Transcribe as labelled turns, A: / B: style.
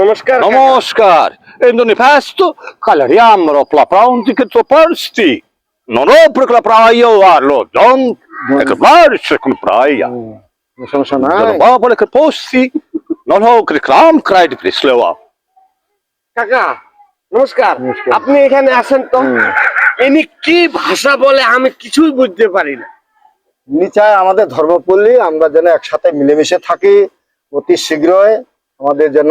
A: নমস্কার
B: নমস্কার। এন্দনি ফাস্ত কাল রিয়াম রপলা প্রাউন দিকে তো পারস্তি নরো প্রকলা প্রায় আরলো জন একবার সেকুন প্রায়। বাবা কে পোস্তি নরো কে ক্রাম ক্রাইড প্রিসলেওয়া
A: কাকা নমস্কার। আপনি এখানে আসেন তো? এনি কি ভাষা বলে আমি কিছুই বুঝতে পারি না।
C: নিচায় আমাদের ধর্মপল্লী আমরা যেন একসাথে মিলেমিশে থাকি অতি শীঘ্রই। আমাদের যেন